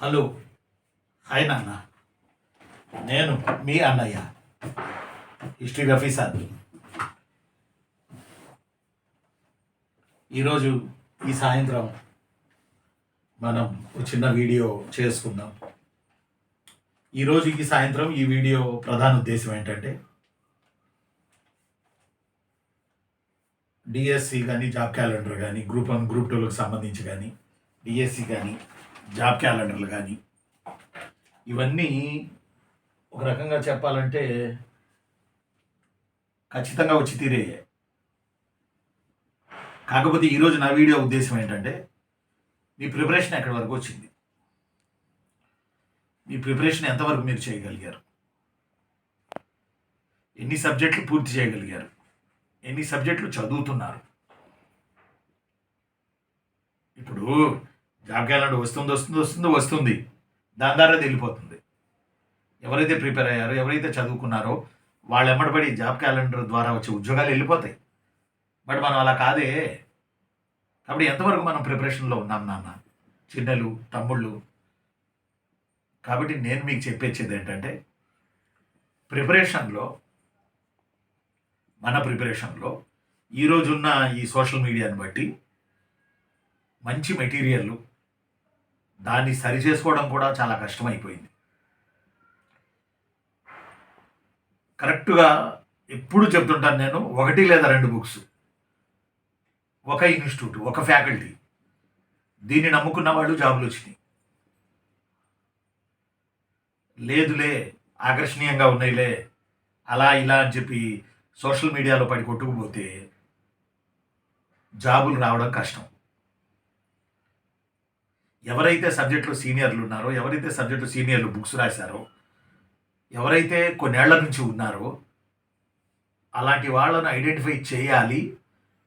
Hello. Hi నాన్న. నేను మీ అన్నయ్య. హిస్టరీ ఆఫీసర్ ఈరోజు ఈ సాయంత్రం మనం ఒక చిన్న వీడియో చేసుకుందాం. ఈరోజు ఈ సాయంత్రం ఈ వీడియో ప్రధాన ఉద్దేశం ఏంటంటే డిఎస్సి కానీ జాబ్ క్యాలెండర్ కానీ గ్రూప్ వన్ గ్రూప్ టూలకు సంబంధించి కానీ డిఎస్సి కానీ జాబ్ క్యాలెండర్లు కానీ ఇవన్నీ ఒక రకంగా చెప్పాలంటే ఖచ్చితంగా వచ్చి తీరే కాకపోతే ఈరోజు నా వీడియో ఉద్దేశం ఏంటంటే మీ ప్రిపరేషన్ ఎక్కడి వరకు వచ్చింది? మీ ప్రిపరేషన్ ఎంతవరకు మీరు చేయగలిగారు? ఎన్ని సబ్జెక్టులు పూర్తి చేయగలిగారు? ఎన్ని సబ్జెక్టులు చదువుతున్నారు? ఇప్పుడు జాబ్ క్యాలెండర్ వస్తుంది వస్తుంది వస్తుంది వస్తుంది. దాని ద్వారా వెళ్ళిపోతుంది ఎవరైతే ప్రిపేర్ అయ్యారో ఎవరైతే చదువుకున్నారో వాళ్ళు ఎమ్మడబడి జాబ్ క్యాలెండర్ ద్వారా వచ్చే ఉద్యోగాలు వెళ్ళిపోతాయి. బట్ మనం అలా కాదే. కాబట్టి ఎంతవరకు మనం ప్రిపరేషన్లో ఉన్నాం నాన్న? చిన్నలు తమ్ముళ్ళు. కాబట్టి నేను మీకు చెప్పేది ఏంటంటే ప్రిపరేషన్లో మన ప్రిపరేషన్లో ఈరోజున్న ఈ సోషల్ మీడియాని బట్టి మంచి మెటీరియల్ దాన్ని సరి చేసుకోవడం కూడా చాలా కష్టమైపోయింది. కరెక్ట్గా ఎప్పుడు చెప్తుంటాను నేను ఒకటి లేదా రెండు బుక్స్. ఒక ఇన్స్టిట్యూట్ ఒక ఫ్యాకల్టీ. దీన్ని నమ్ముకున్న వాళ్ళు జాబులు వచ్చినాయి. లేదులే ఆకర్షణీయంగా ఉన్నాయిలే అలా ఇలా అని చెప్పి సోషల్ మీడియాలో పడి కొట్టుకుపోతే జాబులు రావడం కష్టం. ఎవరైతే సబ్జెక్టులో సీనియర్లు ఉన్నారో ఎవరైతే సబ్జెక్టు సీనియర్లు బుక్స్ రాశారో ఎవరైతే కొన్నేళ్ళ నుంచి ఉన్నారో అలాంటి వాళ్ళను ఐడెంటిఫై చేయాలి.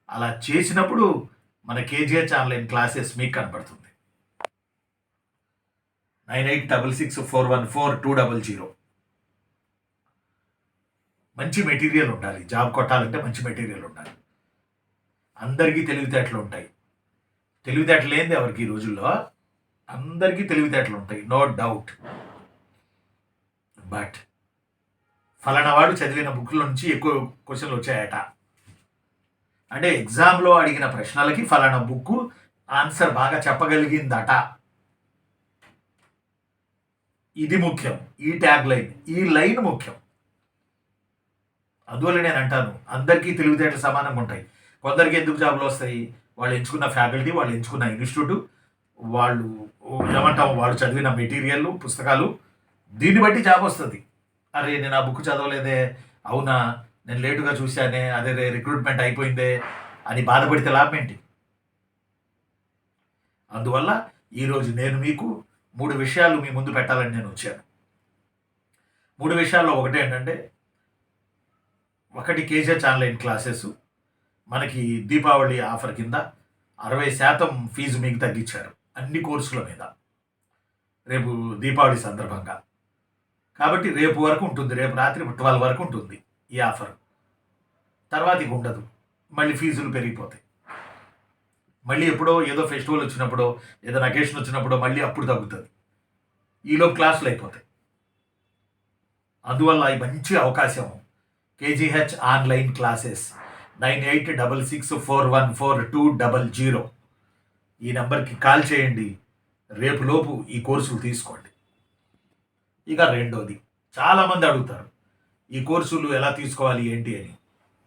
అలా చేసినప్పుడు మన కేజీహెచ్ ఆన్లైన్ క్లాసెస్ మీకు కనపడుతుంది nine eight double six four one four two double zero. మంచి మెటీరియల్ ఉండాలి. జాబ్ కొట్టాలంటే మంచి మెటీరియల్ ఉండాలి. అందరికీ తెలివితేటలు ఉంటాయి. తెలివితేటలు ఏంది ఎవరికి ఈ రోజుల్లో? అందరికీ తెలివితేటలు ఉంటాయి నో డౌట్ బట్ ఫలానా వాడు చదివిన బుక్ల నుంచి ఎక్కువ క్వశ్చన్లు వచ్చాయట. అంటే ఎగ్జామ్లో అడిగిన ప్రశ్నలకి ఫలానా బుక్ ఆన్సర్ బాగా చెప్పగలిగిందట. ఇది ముఖ్యం ఈ ట్యాగ్ లైన్ ఈ లైన్ ముఖ్యం. అందువల్ల నేను అంటాను అందరికీ తెలివితేటలు సమానంగా ఉంటాయి. కొందరికి ఎందుకు జాబులు వస్తాయి వాళ్ళు ఎంచుకున్న ఫ్యాకల్టీ వాళ్ళు ఎంచుకున్న ఇన్స్టిట్యూట్ వాళ్ళు ఏమంటాం వాళ్ళు చదివిన మెటీరియల్ పుస్తకాలు దీన్ని బట్టి జాబ్ వస్తుంది. అరే నేను ఆ బుక్ చదవలేదే. అవునా? నేను లేటుగా చూశానే. అదే రిక్రూట్మెంట్ అయిపోయిందే అని బాధపడితే లాభం ఏంటి అందువల్ల ఈరోజు నేను మీకు మూడు విషయాలు మీ ముందు పెట్టాలని నేను వచ్చాను. మూడు విషయాల్లో ఒకటి ఏంటంటే ఒకటి కేజీహెచ్ ఆన్లైన్ క్లాసెస్ మనకి దీపావళి ఆఫర్ కింద అరవై శాతం ఫీజు మీకు తగ్గించారు. అన్ని కోర్సుల మీద. రేపు దీపావళి సందర్భంగా. కాబట్టి రేపు వరకు ఉంటుంది. రేపు రాత్రి ట్వెల్వ్ వరకు ఉంటుంది ఈ ఆఫర్. తర్వాత ఇక ఉండదు. మళ్ళీ ఫీజులు పెరిగిపోతాయి. మళ్ళీ ఎప్పుడో ఏదో ఫెస్టివల్ వచ్చినప్పుడో ఏదైనా అకేషన్ వచ్చినప్పుడో మళ్ళీ అప్పుడు తగ్గుతుంది. ఈలో క్లాసులు అయిపోతాయి. అందువల్ల అవి మంచి అవకాశం KGH online classes nine eight double six four one four two double zero. ఈ నెంబర్కి కాల్ చేయండి. రేపు లోపు ఈ కోర్సులు తీసుకోండి. ఇక రెండోది చాలామంది అడుగుతారు ఈ కోర్సులు ఎలా తీసుకోవాలి ఏంటి అని.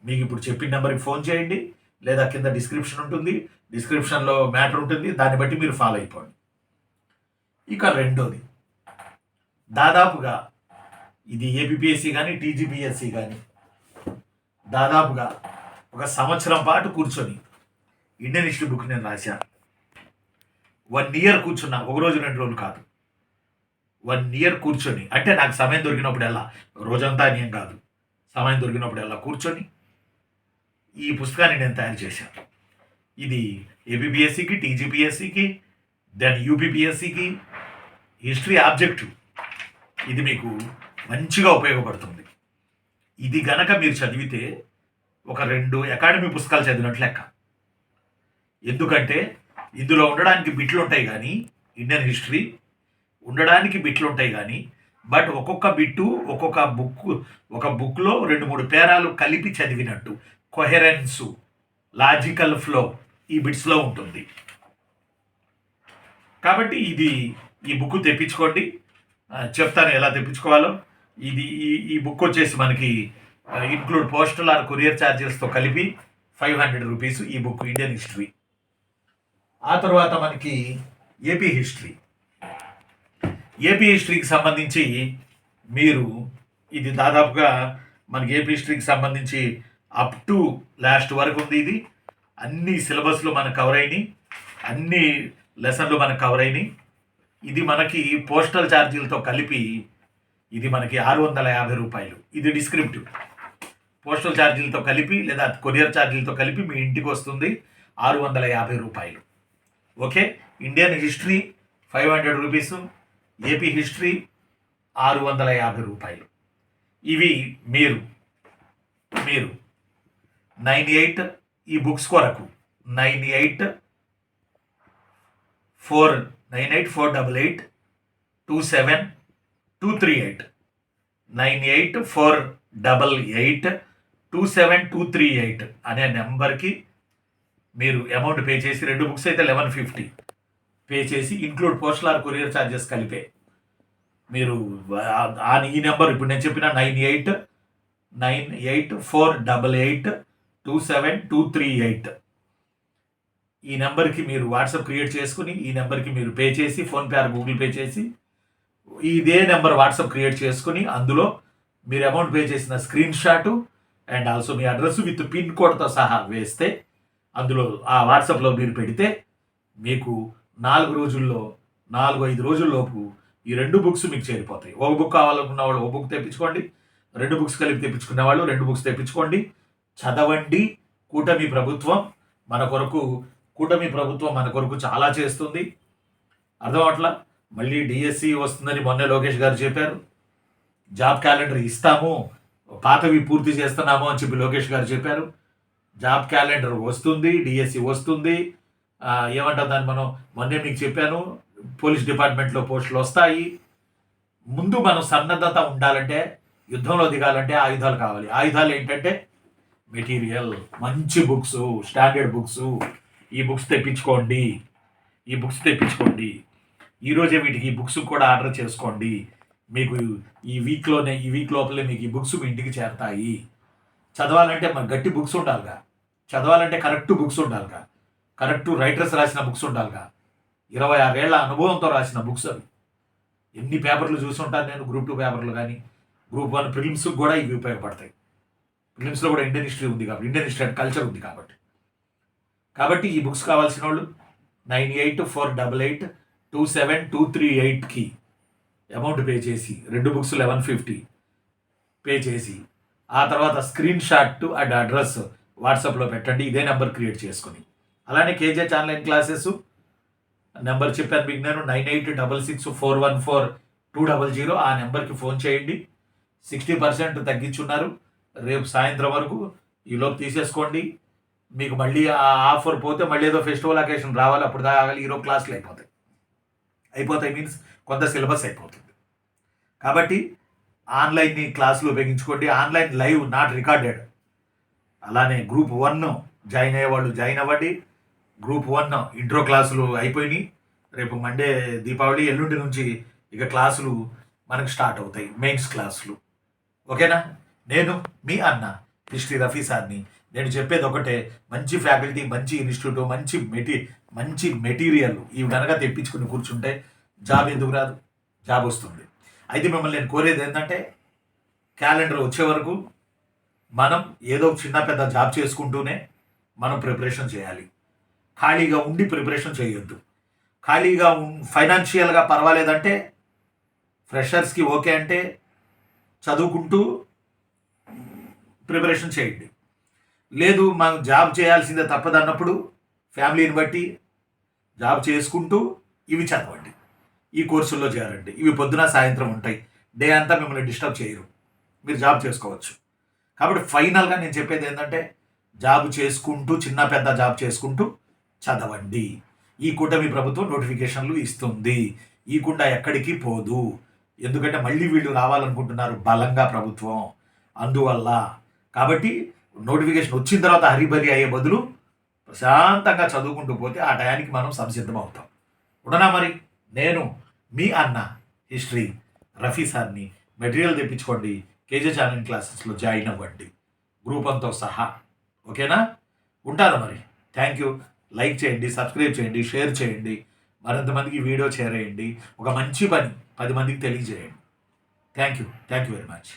మీకు ఇప్పుడు చెప్పిన నెంబర్కి ఫోన్ చేయండి లేదా కింద డిస్క్రిప్షన్ ఉంటుంది. డిస్క్రిప్షన్లో మ్యాటర్ ఉంటుంది దాన్ని బట్టి మీరు ఫాలో అయిపోండి. ఇక రెండోది దాదాపుగా ఇది ఏపీఎస్సి కానీ టీజీపీఎస్సి కానీ దాదాపుగా ఒక సంవత్సరం పాటు కూర్చొని ఇండియన్ హిస్టరీ బుక్ నేను రాశాను వన్ ఇయర్ కూర్చున్నా ఒక రోజు రెండు రోజులు కాదు. వన్ ఇయర్ కూర్చొని అంటే నాకు సమయం దొరికినప్పుడల్లా రోజంతా నేను కాదు. సమయం దొరికినప్పుడల్లా కూర్చొని ఈ పుస్తకాన్ని నేను తయారు చేశాను. ఇది ఏబిపిఎస్సికి టీజీపీఎస్సికి దెన్ యూపీపీఎస్సికి హిస్టరీ ఆబ్జెక్టివ్ ఇది మీకు మంచిగా ఉపయోగపడుతుంది. ఇది గనక మీరు చదివితే ఒక రెండు అకాడమీ పుస్తకాలు చదివినట్లు లెక్క. ఎందుకంటే ఇందులో ఉండడానికి బిట్లు ఉంటాయి కానీ ఇండియన్ హిస్టరీ ఉండడానికి బిట్లు ఉంటాయి కానీ బట్ ఒక్కొక్క బిట్టు ఒక్కొక్క బుక్ ఒక బుక్లో రెండు మూడు పేరాలు కలిపి చదివినట్టు కొహెరెన్సు లాజికల్ ఫ్లో ఈ బిట్స్లో ఉంటుంది. కాబట్టి ఇది ఈ బుక్ తెప్పించుకోండి. చెప్తాను ఎలా తెప్పించుకోవాలో. ఇది ఈ ఈ బుక్ వచ్చేసి మనకి ఇన్క్లూడ్ పోస్టల్ ఆర్ కొరియర్ ఛార్జెస్తో కలిపి ఫైవ్ హండ్రెడ్ రూపీస్ ఈ బుక్ ఇండియన్ హిస్టరీ. ఆ తర్వాత మనకి ఏపీ హిస్టరీ ఏపీ హిస్టరీకి సంబంధించి మీరు ఇది దాదాపుగా మనకి ఏపీ హిస్టరీకి సంబంధించి అప్ టు లాస్ట్ వరకు ఉంది ఇది. అన్ని సిలబస్లు మనకు కవర్ అయినాయి. అన్ని లెసన్లు మనకు కవర్ అయినాయి. ఇది మనకి పోస్టల్ ఛార్జీలతో కలిపి ఇది మనకి ఆరు వందల యాభై రూపాయలు. ఇది డిస్క్రిప్టివ్ పోస్టల్ ఛార్జీలతో కలిపి లేదా కొరియర్ ఛార్జీలతో కలిపి మీ ఇంటికి వస్తుంది ఆరు వందల యాభై రూపాయలు. Okay? Indian history five hundred rupees AP history ఆరు వందల యాభై రూపాయలు. ఇవి మీరు మీరు నైన్ ఎయిట్ ఈ బుక్స్ కొరకు nine eight four nine eight four double eight two seven two three eight nine eight four double eight two seven two three eight అనే నెంబర్కి మీరు అమౌంట్ పే చేసి రెండు బుక్స్ అయితే లెవెన్ ఫిఫ్టీ పే చేసి include postal or courier charges కలిపే. మీరు ఆ- ఈ నెంబర్ ఇప్పుడు నేను చెప్పిన nine eight nine eight four double eight two seven two three eight ఈ నెంబర్కి మీరు వాట్సాప్ క్రియేట్ చేసుకుని ఈ నెంబర్కి మీరు పే చేసి ఫోన్పే ఆర్ గూగుల్ పే చేసి ఇదే నెంబర్ వాట్సాప్ క్రియేట్ చేసుకుని అందులో మీరు అమౌంట్ పే చేసిన స్క్రీన్ షాటు అండ్ ఆల్సో మీ అడ్రస్ విత్ పిన్ కోడ్తో సహా వేస్తే అందులో ఆ వాట్సాప్లో మీరు పెడితే మీకు నాలుగు రోజుల్లో నాలుగు ఐదు రోజుల్లోపు ఈ రెండు బుక్స్ మీకు చేరిపోతాయి. ఒక బుక్ కావాలనుకున్న వాళ్ళు ఒక బుక్ తెప్పించుకోండి. రెండు బుక్స్ కలిపి తెప్పించుకున్న వాళ్ళు రెండు బుక్స్ తెప్పించుకోండి. చదవండి. కూటమి ప్రభుత్వం మన కొరకు కూటమి ప్రభుత్వం మన కొరకు చాలా చేస్తుంది. అర్థం అవట్లా? మళ్ళీ డిఎస్సి వస్తుందని మొన్నే లోకేష్ గారు చెప్పారు. జాబ్ క్యాలెండర్ ఇస్తాము. పాతవి పూర్తి చేస్తున్నాము అని చెప్పి లోకేష్ గారు చెప్పారు. జాబ్ క్యాలెండర్ వస్తుంది డిఎస్సి వస్తుంది. ఏమంటారు ఏమంటాం దాన్ని మనం? మొన్నే మీకు చెప్పాను పోలీస్ డిపార్ట్మెంట్లో పోస్టులు వస్తాయి. ముందు మనం సన్నద్ధత ఉండాలంటే యుద్ధంలో దిగాలంటే ఆయుధాలు కావాలి. ఆయుధాలు ఏంటంటే మెటీరియల్ మంచి బుక్స్ స్టాండర్డ్ బుక్స్. ఈ బుక్స్ తెప్పించుకోండి. ఈ బుక్స్ తెప్పించుకోండి. ఈరోజే వీటికి ఈ బుక్స్ కూడా ఆర్డర్ చేసుకోండి. మీకు ఈ వీక్లోనే ఈ వీక్ లోపలే మీకు ఈ బుక్స్ మీ ఇంటికి చేరతాయి. చదవాలంటే మన గట్టి బుక్స్ ఉండాలిగా. చదవాలంటే కరెక్ట్ బుక్స్ ఉండాలిగా కరెక్ట్ రైటర్స్ రాసిన బుక్స్ ఉండాలిగా ఇరవై ఆరేళ్ళ అనుభవంతో రాసిన బుక్స్ అవి. ఎన్ని పేపర్లు చూసి ఉంటాను నేను? గ్రూప్ టూ పేపర్లు కానీ గ్రూప్ వన్ ప్రిలిమ్స్ కూడా ఇవి ఉపయోగపడతాయి. ప్రిలిమ్స్లో కూడా ఇండియన్ హిస్టరీ ఉంది కాబట్టి ఇండియన్ హిస్టరీ అండ్ కల్చర్ ఉంది కాబట్టి. కాబట్టి ఈ బుక్స్ కావాల్సిన వాళ్ళు nine eight four double eight two seven two three ఎయిట్కి అమౌంట్ పే చేసి రెండు బుక్స్ లెవెన్ ఫిఫ్టీ పే చేసి ఆ తర్వాత స్క్రీన్ షాట్ అండ్ అడ్రస్ వాట్సాప్లో పెట్టండి ఇదే నెంబర్ క్రియేట్ చేసుకుని. అలానే కేజెచ్ ఆన్లైన్ క్లాసెస్ నెంబర్ చెప్పాను మీకు నేను nine eight double six four one four two double zero ఆ నెంబర్కి ఫోన్ చేయండి. సిక్స్టీ పర్సెంట్ తగ్గించున్నారు. రేపు సాయంత్రం వరకు ఈలోపు తీసేసుకోండి. మీకు మళ్ళీ ఆ ఆఫర్ పోతే మళ్ళీ ఏదో ఫెస్టివల్ అకేషన్ రావాలి అప్పుడు దాగాలి ఈరోజు క్లాసులు అయిపోతాయి. అయిపోతాయి మీన్స్ కొంత సిలబస్ అయిపోతుంది. కాబట్టి ఆన్లైన్ని క్లాసులు ఉపయోగించుకోండి. Online live not recorded. అలానే గ్రూప్ వన్ జాయిన్ అయ్యేవాళ్ళు జాయిన్ అవ్వండి. గ్రూప్ వన్ ఇంట్రో క్లాసులు అయిపోయినాయి. రేపు మండే దీపావళి ఎల్లుండి నుంచి ఇక క్లాసులు మనకు స్టార్ట్ అవుతాయి మెయిన్స్ క్లాసులు. ఓకేనా? నేను మీ అన్న హిస్టరీ రఫీ సార్ని. నేను చెప్పేది ఒకటే మంచి ఫ్యాకల్టీ మంచి ఇన్స్టిట్యూట్ మంచి మెటీ మంచి మెటీరియల్ ఇవి కనుక తెప్పించుకుని కూర్చుంటే జాబ్ ఎందుకు రాదు? జాబ్ వస్తుంది. అయితే మిమ్మల్ని నేను కోరేది ఏంటంటే క్యాలెండర్ వచ్చే వరకు మనం ఏదో చిన్న పెద్ద జాబ్ చేసుకుంటూనే మనం ప్రిపరేషన్ చేయాలి. ఖాళీగా ఉండి ప్రిపరేషన్ చేయొద్దు. ఖాళీగా ఫైనాన్షియల్గా పర్వాలేదంటే ఫ్రెషర్స్కి ఓకే అంటే చదువుకుంటూ ప్రిపరేషన్ చేయండి. లేదు మనం జాబ్ చేయాల్సిందే తప్పదన్నప్పుడు ఫ్యామిలీని బట్టి జాబ్ చేసుకుంటూ ఇవి చదవండి. ఈ కోర్సుల్లో చేరండి. ఇవి పొద్దున సాయంత్రం ఉంటాయి. డే అంతా మిమ్మల్ని డిస్టర్బ్ చేయరు. మీరు జాబ్ చేసుకోవచ్చు. కాబట్టి ఫైనల్గా నేను చెప్పేది ఏంటంటే జాబ్ చేసుకుంటూ చిన్న పెద్ద జాబ్ చేసుకుంటూ చదవండి. ఈ కూటమి ప్రభుత్వం నోటిఫికేషన్లు ఇస్తుంది. ఈ కుండ ఎక్కడికి పోదు. ఎందుకంటే మళ్ళీ వీళ్ళు రావాలనుకుంటున్నారు బలంగా ప్రభుత్వం. అందువల్ల కాబట్టి నోటిఫికేషన్ వచ్చిన తర్వాత హరిబరి అయ్యే బదులు ప్రశాంతంగా చదువుకుంటూ పోతే ఆ టయానికి మనం సంసిద్ధం అవుతాం. ఉండనా మరి? నేను మీ అన్న హిస్టరీ రఫీ సార్ని మెటీరియల్ తెప్పించుకోండి. కేజీ ఛానల్ క్లాసెస్లో జాయిన్ అవ్వండి. గ్రూప్ అంతా సహా. ఓకేనా? ఉంటాను మరి. Thank you. లైక్ చేయండి సబ్స్క్రైబ్ చేయండి షేర్ చేయండి. మరింతమందికి వీడియో చేరేయండి ఒక మంచి పని పది మందికి తెలియజేయండి. Thank you. Thank you very much.